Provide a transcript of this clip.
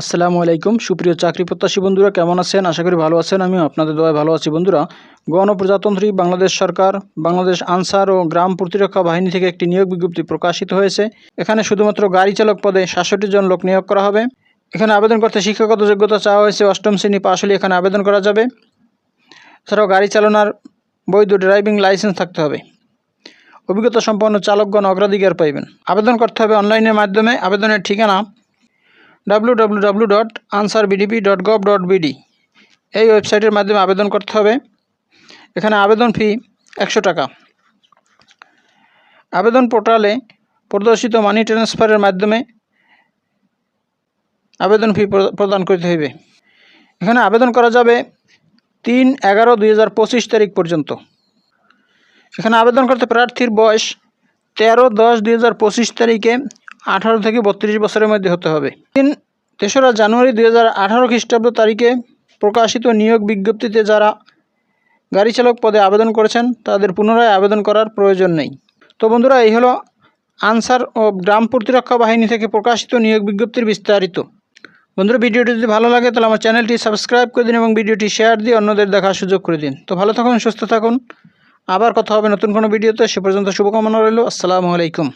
আসসালামু আলাইকুম। সুপ্রিয় চাকরি প্রত্যাশী বন্ধুরা, কেমন আছেন? আশা করি ভালো আছেন। আমি আপনাদের দোয়ায় ভালো আছি বন্ধুরা। গণপ্রজাতন্ত্রী বাংলাদেশ সরকার, বাংলাদেশ আনসার ও গ্রাম প্রতিরক্ষা বাহিনী থেকে একটি নিয়োগ বিজ্ঞপ্তি প্রকাশিত হয়েছে। এখানে শুধুমাত্র গাড়ি চালক পদে সাতষট্টি জন লোক নিয়োগ করা হবে। এখানে আবেদন করতে শিক্ষাগত যোগ্যতা চাওয়া হয়েছে। অষ্টম শ্রেণি পাশ হলে এখানে আবেদন করা যাবে। এছাড়াও গাড়ি চালানোর বৈধ ড্রাইভিং লাইসেন্স থাকতে হবে। অভিজ্ঞতা সম্পন্ন চালকগণ অগ্রাধিকার পাইবেন। আবেদন করতে হবে অনলাইনের মাধ্যমে। আবেদনের ঠিকানা W W W dot Ansar BDP dot gov dot BD এই ওয়েবসাইটের মাধ্যমে আবেদন করতে হবে। এখানে আবেদন ফি একশো টাকা। আবেদন পোর্টালে প্রদর্শিত মানি ট্রান্সফারের মাধ্যমে আবেদন ফি প্র- প্রদান করতে হইবে এখানে আবেদন করা যাবে তিন এগারো দুই তারিখ পর্যন্ত। এখানে আবেদন করতে প্রার্থীর বয়স তেরো দশ দুই তারিখে আঠারো থেকে বত্রিশ বছরের মধ্যে হতে হবে। তিন তেসরা জানুয়ারি দুই হাজার আঠারো খ্রিস্টাব্দ তারিখে প্রকাশিত নিয়োগ বিজ্ঞপ্তিতে যারা গাড়ি চালক পদে আবেদন করেছেন, তাদের পুনরায় আবেদন করার প্রয়োজন নেই। তো বন্ধুরা, এই হলো আনসার ও গ্রাম প্রতিরক্ষা বাহিনী থেকে প্রকাশিত নিয়োগ বিজ্ঞপ্তির বিস্তারিত। বন্ধুরা, ভিডিওটি যদি ভালো লাগে, তাহলে আমার চ্যানেলটি সাবস্ক্রাইব করে দিন এবং ভিডিওটি শেয়ার দিয়ে অন্যদের দেখার সুযোগ করে দিন। তো ভালো থাকুন, সুস্থ থাকুন। আবার কথা হবে নতুন কোনো ভিডিওতে। সে পর্যন্ত শুভকামনা রইল। আসসালামু আলাইকুম।